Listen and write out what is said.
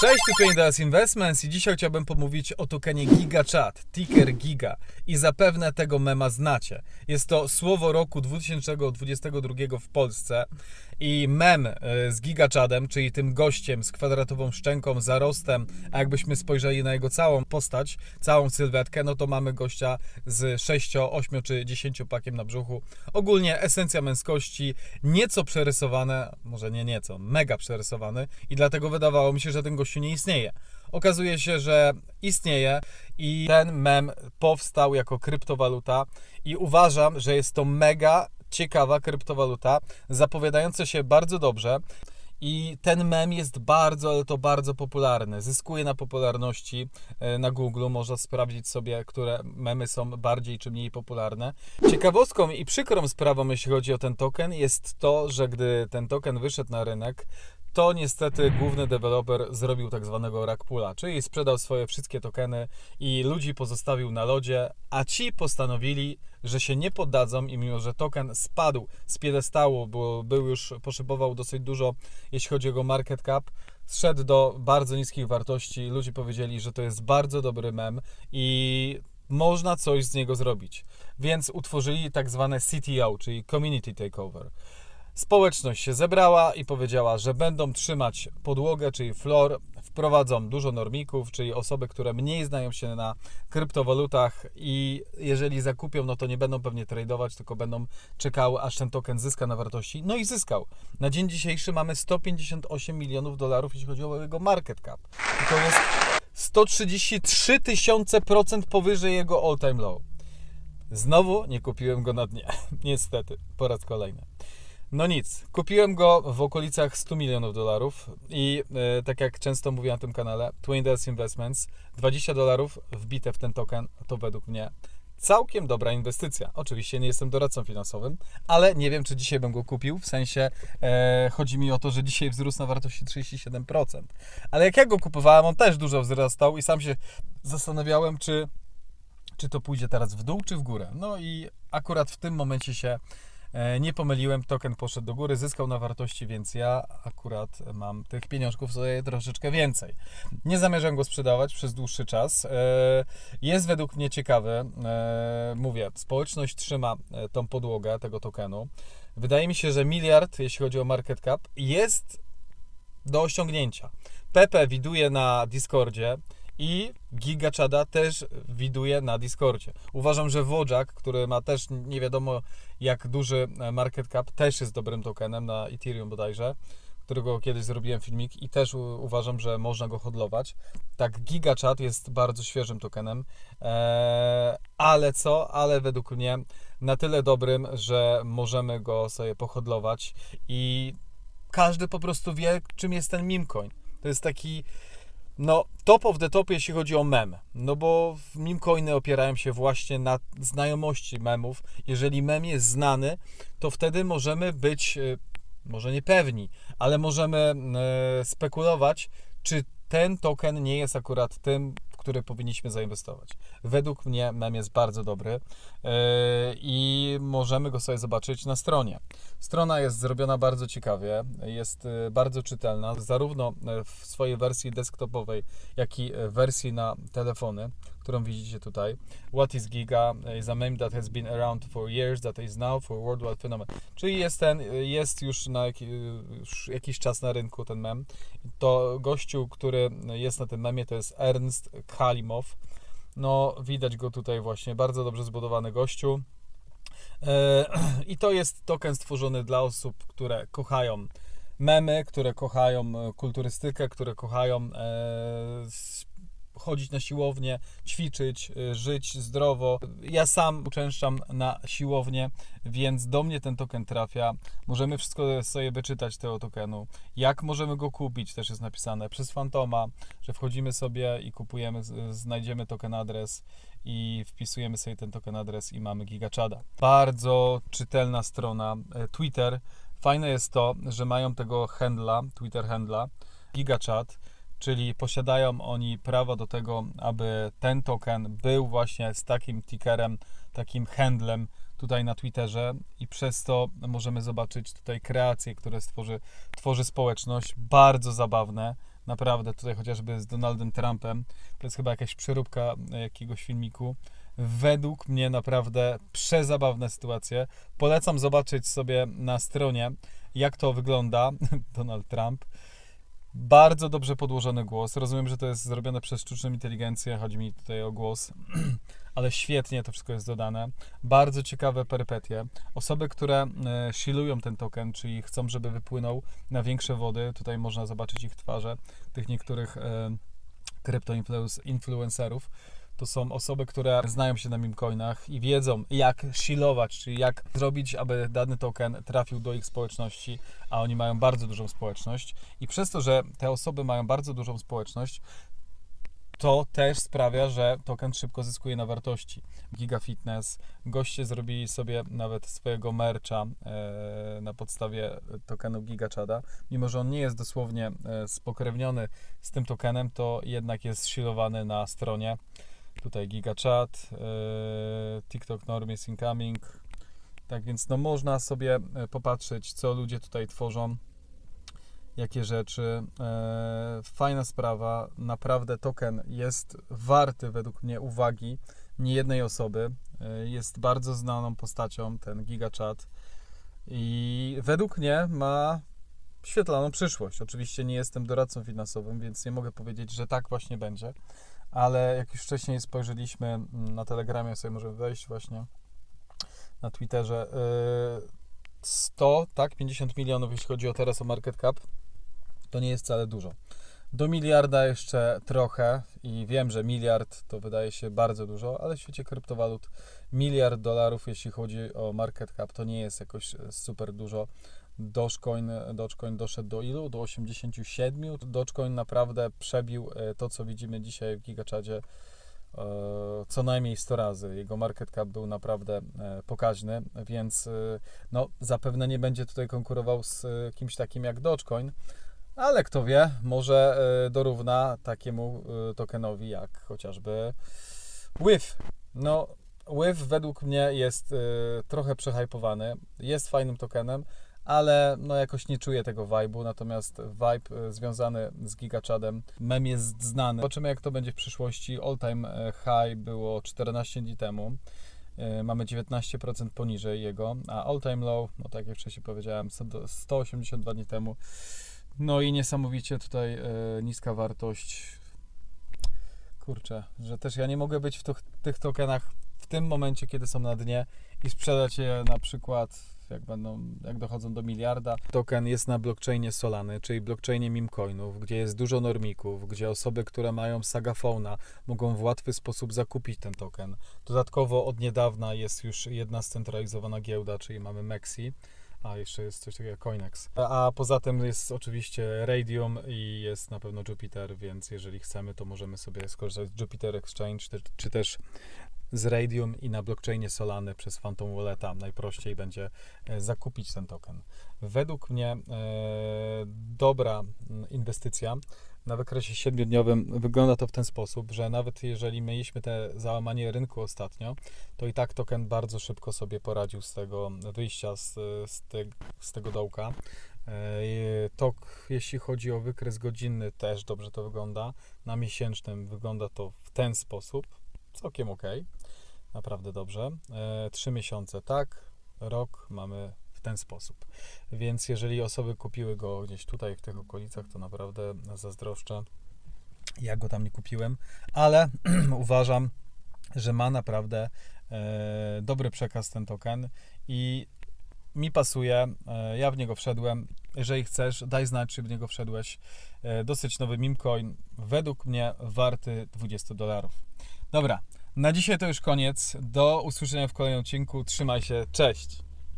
Cześć, tu Traders Investments i dzisiaj chciałbym pomówić o tokenie GigaChat, ticker Giga i zapewne tego mema znacie. Jest to słowo roku 2022 w Polsce i mem e, z GigaChadem, czyli tym gościem z kwadratową szczęką, zarostem, a jakbyśmy spojrzeli na jego całą postać, całą sylwetkę, no to mamy gościa z 6, 8 czy 10 pakiem na brzuchu. Ogólnie esencja męskości, nieco przerysowane, może nie nieco, mega przerysowany i dlatego wydawało mi się, że ten gościu nie istnieje. Okazuje się, że istnieje i ten mem powstał jako kryptowaluta i uważam, że jest to mega ciekawa kryptowaluta, zapowiadająca się bardzo dobrze. I ten mem jest bardzo, ale to bardzo popularny. Zyskuje na popularności e, na Google. Można sprawdzić sobie, które memy są bardziej czy mniej popularne. Ciekawostką i przykrą sprawą, jeśli chodzi o ten token, jest to, że gdy ten token wyszedł na rynek, to niestety główny deweloper zrobił tak zwanego rug czyli sprzedał swoje wszystkie tokeny i ludzi pozostawił na lodzie, a ci postanowili, że się nie poddadzą i mimo, że token spadł z piedestału, bo był już, poszybował dosyć dużo, jeśli chodzi o jego market cap, zszedł do bardzo niskich wartości, ludzie powiedzieli, że to jest bardzo dobry mem i można coś z niego zrobić. Więc utworzyli tak zwane CTO, czyli Community Takeover. Społeczność się zebrała i powiedziała, że będą trzymać podłogę, czyli floor, wprowadzą dużo normików, czyli osoby, które mniej znają się na kryptowalutach i jeżeli zakupią, no to nie będą pewnie tradować, tylko będą czekały, aż ten token zyska na wartości. No i zyskał. Na dzień dzisiejszy mamy 158 milionów dolarów, jeśli chodzi o jego market cap. I to jest 133 tysiące procent powyżej jego all time low. Znowu nie kupiłem go na dnie. Niestety, po raz kolejny. No nic, kupiłem go w okolicach 100 milionów dolarów i e, tak jak często mówię na tym kanale, Twin Deals Investments, 20 dolarów wbite w ten token, to według mnie całkiem dobra inwestycja. Oczywiście nie jestem doradcą finansowym, ale nie wiem, czy dzisiaj bym go kupił, w sensie e, chodzi mi o to, że dzisiaj wzrósł na wartości 37%. Ale jak ja go kupowałem, on też dużo wzrastał i sam się zastanawiałem, czy, czy to pójdzie teraz w dół, czy w górę. No i akurat w tym momencie się nie pomyliłem, token poszedł do góry, zyskał na wartości, więc ja akurat mam tych pieniążków sobie troszeczkę więcej. Nie zamierzam go sprzedawać przez dłuższy czas. E, jest według mnie ciekawy. E, mówię, społeczność trzyma tą podłogę tego tokenu. Wydaje mi się, że miliard, jeśli chodzi o market cap, jest do osiągnięcia. Pepe widuje na Discordzie i GigaChada też widuje na Discordzie. Uważam, że Wojak, który ma też nie wiadomo jak duży market cap, też jest dobrym tokenem na Ethereum bodajże, którego kiedyś zrobiłem filmik i też uważam, że można go hodlować. Tak, GigaChat jest bardzo świeżym tokenem, eee, ale co? Ale według mnie na tyle dobrym, że możemy go sobie pohodlować i każdy po prostu wie, czym jest ten meme coin. To jest taki no, top of the top, jeśli chodzi o mem. No bo meme coiny opierają się właśnie na znajomości memów. Jeżeli mem jest znany, to wtedy możemy być, e, może nie pewni, ale możemy e, spekulować, czy ten token nie jest akurat tym, które powinniśmy zainwestować. Według mnie mem jest bardzo dobry e, i możemy go sobie zobaczyć na stronie. Strona jest zrobiona bardzo ciekawie, jest e, bardzo czytelna, zarówno w swojej wersji desktopowej, jak i wersji na telefony którą widzicie tutaj. What is Giga is a meme that has been around for years, that is now for worldwide phenomenon. Czyli jest ten, jest już na już jakiś czas na rynku ten mem. To gościu, który jest na tym memie, to jest Ernst Kalimow. No, widać go tutaj właśnie, bardzo dobrze zbudowany gościu. E, I to jest token stworzony dla osób, które kochają memy, które kochają kulturystykę, które kochają e, chodzić na siłownię, ćwiczyć, y, żyć zdrowo. Ja sam uczęszczam na siłownię, więc do mnie ten token trafia. Możemy wszystko sobie wyczytać tego tokenu. Jak możemy go kupić, też jest napisane przez Fantoma, że wchodzimy sobie i kupujemy, znajdziemy token adres i wpisujemy sobie ten token adres i mamy gigachada. Bardzo czytelna strona. E, Twitter. Fajne jest to, że mają tego handla, Twitter handla, gigachat czyli posiadają oni prawo do tego, aby ten token był właśnie z takim tickerem, takim handlem tutaj na Twitterze i przez to możemy zobaczyć tutaj kreacje, które stworzy, tworzy społeczność, bardzo zabawne, Naprawdę, tutaj chociażby z Donaldem Trumpem, to jest chyba jakaś przeróbka e, jakiegoś filmiku. Według mnie naprawdę przezabawne sytuacje. Polecam zobaczyć sobie na stronie, jak to wygląda. Donald Trump. Bardzo dobrze podłożony głos. Rozumiem, że to jest zrobione przez sztuczną inteligencję, chodzi mi tutaj o głos, ale świetnie to wszystko jest dodane. Bardzo ciekawe perypetie. Osoby, które e, shilują ten token, czyli chcą, żeby wypłynął na większe wody, tutaj można zobaczyć ich twarze, tych niektórych e, kryptoinfluencerów. To są osoby, które znają się na mimcoinach i wiedzą, jak shilować, czyli jak zrobić, aby dany token trafił do ich społeczności, a oni mają bardzo dużą społeczność. I przez to, że te osoby mają bardzo dużą społeczność, to też sprawia, że token szybko zyskuje na wartości. Giga Fitness, goście zrobili sobie nawet swojego mercha e, na podstawie tokenu GigaChada. Mimo, że on nie jest dosłownie e, spokrewniony z tym tokenem, to jednak jest shilowany na stronie. Tutaj GigaChat, e, TikTok Norm jest incoming. Tak więc no można sobie e, popatrzeć, co ludzie tutaj tworzą jakie rzeczy. E, fajna sprawa. Naprawdę token jest warty według mnie uwagi niejednej osoby. E, jest bardzo znaną postacią ten GigaChat i według mnie ma świetlaną przyszłość. Oczywiście nie jestem doradcą finansowym, więc nie mogę powiedzieć, że tak właśnie będzie, ale jak już wcześniej spojrzeliśmy mm, na Telegramie, sobie możemy wejść właśnie na Twitterze. e, 100, tak, 50 milionów, jeśli chodzi o teraz o market cap, to nie jest wcale dużo. Do miliarda jeszcze trochę i wiem, że miliard to wydaje się bardzo dużo, ale w świecie kryptowalut miliard dolarów, jeśli chodzi o market cap, to nie jest jakoś e, super dużo. Dogecoin, Dogecoin doszedł do ilu? Do 87. Dogecoin naprawdę przebił e, to, co widzimy dzisiaj w Gigaczadzie e, co najmniej 100 razy. Jego market cap był naprawdę e, pokaźny, więc no, zapewne nie będzie tutaj konkurował z kimś takim jak Dogecoin, ale kto wie, może dorówna takiemu tokenowi jak chociażby WIF. No, WIF według mnie jest trochę przehypowany, jest fajnym tokenem, ale no jakoś nie czuję tego vibe'u, natomiast vibe e, związany z GigaChadem, mem jest znany. Zobaczymy jak to będzie w przyszłości. All time e, high było 14 dni temu. E, Mamy 19% poniżej jego, a all time low, no tak jak wcześniej powiedziałem, 100 182 dni temu. No i niesamowicie tutaj niska wartość. Kurczę, że też ja nie mogę być w tych, tych tokenach w tym momencie, kiedy są na dnie i sprzedać je na przykład jak będą, jak dochodzą do miliarda. Token jest na blockchainie Solany, czyli blockchainie mimcoinów, gdzie jest dużo normików, gdzie osoby, które mają Sagafona mogą w łatwy sposób zakupić ten token. Dodatkowo od niedawna jest już jedna scentralizowana giełda, czyli mamy Mexi. A jeszcze jest coś takiego jak Coinex. A, a poza tym jest oczywiście Radium i jest na pewno Jupiter, więc jeżeli chcemy, to możemy sobie skorzystać z Jupiter Exchange, czy, czy też z Radium i na blockchainie Solany przez Phantom Walleta najprościej będzie e, zakupić ten token. Według mnie e, dobra mm, inwestycja na wykresie siedmiodniowym wygląda to w ten sposób, że nawet jeżeli mieliśmy te załamanie rynku ostatnio, to i tak token bardzo szybko sobie poradził z tego wyjścia z, z, te, z tego dołka. E, Tok, jeśli chodzi o wykres godzinny, też dobrze to wygląda. Na miesięcznym wygląda to w ten sposób. Całkiem ok. Naprawdę dobrze. E, Trzy miesiące tak, rok mamy ten sposób. Więc jeżeli osoby kupiły go gdzieś tutaj w tych okolicach, to naprawdę zazdroszczę. Ja go tam nie kupiłem, ale uważam, że ma naprawdę e, dobry przekaz ten token i mi pasuje. E, ja w niego wszedłem. Jeżeli chcesz, daj znać, czy w niego wszedłeś. E, dosyć nowy meme-coin. Według mnie warty 20 dolarów. Dobra, na dzisiaj to już koniec. Do usłyszenia w kolejnym odcinku. Trzymaj się. Cześć.